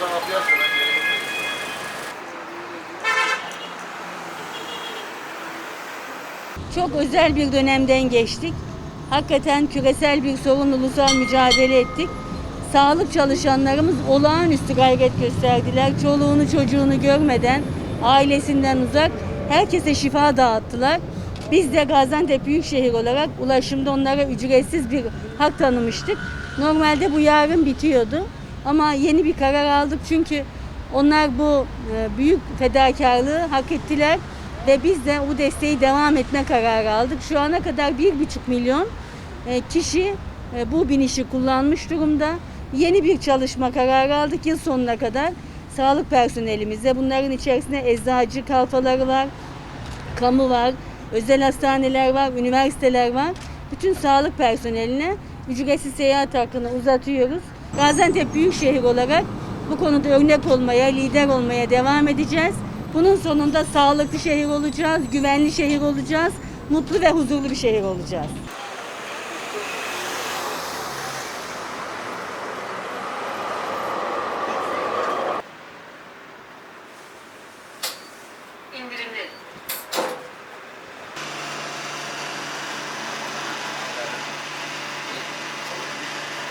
Burada kapıyı açın. Çok özel bir dönemden geçtik. Hakikaten küresel bir sorunla ulusal mücadele ettik. Sağlık çalışanlarımız olağanüstü gayret gösterdiler. Çoluğunu çocuğunu görmeden, ailesinden uzak herkese şifa dağıttılar. Biz de Gaziantep Büyükşehir olarak ulaşımda onlara ücretsiz bir hak tanımıştık. Normalde bu yarın bitiyordu. Ama yeni bir karar aldık çünkü onlar bu e, büyük fedakarlığı hak ettiler ve biz de bu desteği devam etme kararı aldık. Şu ana kadar bir buçuk milyon e, kişi e, bu binişi kullanmış durumda. Yeni bir çalışma kararı aldık yıl sonuna kadar. Sağlık personelimize bunların içerisinde eczacı kalfaları var, kamu var, özel hastaneler var, üniversiteler var. Bütün sağlık personeline ücretsiz seyahat hakkını uzatıyoruz. Gaziantep Büyükşehir olarak bu konuda örnek olmaya, lider olmaya devam edeceğiz. Bunun sonunda sağlıklı şehir olacağız, güvenli şehir olacağız, mutlu ve huzurlu bir şehir olacağız. indirimli.